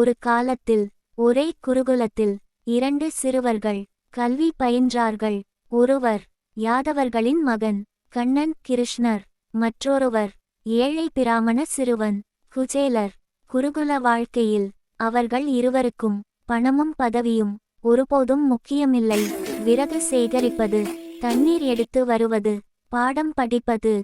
ஒரு காலத்தில் ஒரே குருகுலத்தில் இரண்டு சிறுவர்கள் கல்வி பயின்றார்கள். ஒருவர் யாதவர்களின் மகன் கண்ணன் கிருஷ்ணர். மற்றொருவர் ஏழை பிராமண சிறுவன் குஜேலர் குருகுல வாழ்க்கையில் அவர்கள் இருவருக்கும் பணமும் பதவியும் ஒருபோதும் முக்கியமில்லை. விறகு சேகரிப்பது தண்ணீர் எடுத்து வருவது பாடம் படிப்பது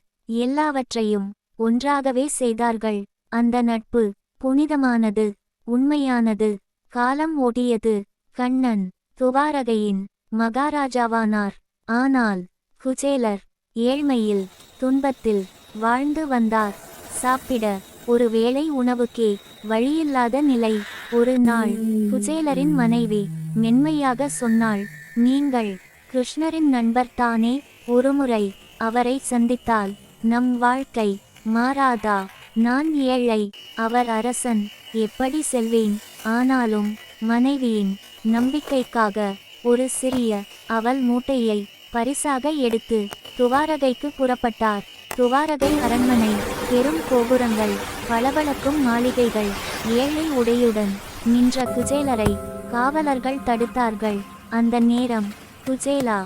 எல்லாவற்றையும் ஒன்றாகவே செய்தார்கள். அந்த நட்பு புனிதமானது. உண்மையானது. காலம் ஓடியது. கண்ணன் துவாரகையின் மகாராஜாவானார். ஆனால் குஜேலர் ஏழ்மையில் துன்பத்தில் வாழ்ந்து வந்தார். சாப்பிட ஒரு வேளை உணவுக்கே வழியில்லாத நிலை. ஒரு நாள் குஜேலரின் மனைவி மென்மையாக சொன்னாள் நீங்கள் கிருஷ்ணரின் நண்பர் தானே? ஒருமுறை அவரை சந்தித்தால் நம் வாழ்க்கை மாறாதா? நான் ஏழை அவர் அரசன் எப்படி செல்வேன்? ஆனாலும் மனைவியின் நம்பிக்கைக்காக ஒரு சிறிய அவள் மூட்டையை பரிசாக எடுத்து துவாரகைக்கு புறப்பட்டார். துவாரகை அரண்மனை பெரும் கோபுரங்கள் பளபளக்கும் மாளிகைகள் ஏழை உடையுடன் நின்ற குஜேலரை காவலர்கள் தடுத்தார்கள். அந்த நேரம் குஜேலா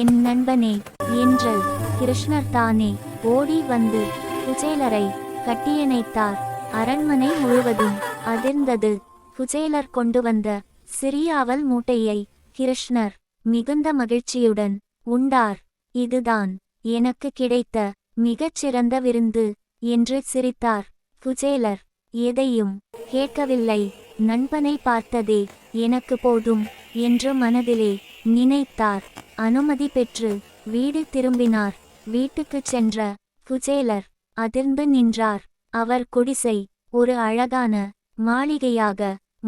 என் நண்பனே என்று கிருஷ்ணர் தானே ஓடி வந்து குஜேலரை கட்டியணைத்தார். அரண்மனை முழுவதும் அதிர்ந்தது குஜேலர் கொண்டு வந்த சிறிய அவல் மூட்டையை கிருஷ்ணர் மிகுந்த மகிழ்ச்சியுடன் உண்டார் இதுதான் எனக்கு கிடைத்த மிகச் சிறந்த விருந்து என்று சிரித்தார். குஜேலர் எதையும் கேட்கவில்லை. நண்பனை பார்த்ததே எனக்கு போதும் என்று மனதிலே நினைத்தார். அனுமதி பெற்று வீடு திரும்பினார். வீட்டுக்குச் சென்ற குஜேலர் அதிர்ந்து நின்றார். அவர் குடிசை ஒரு அழகான மாளிகையாக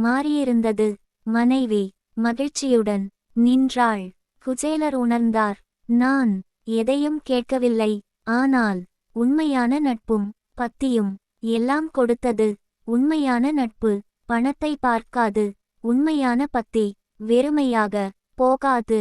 மாறியிருந்தது. மனைவி மகிழ்ச்சியுடன் நின்றாள். குஜேலர் உணர்ந்தார் நான் எதையும் கேட்கவில்லை. ஆனால் உண்மையான நட்பும் பக்தியும் எல்லாம் கொடுத்தது. உண்மையான நட்பு பணத்தை பார்க்காது. உண்மையான பக்தி வெறுமையாக போகாது.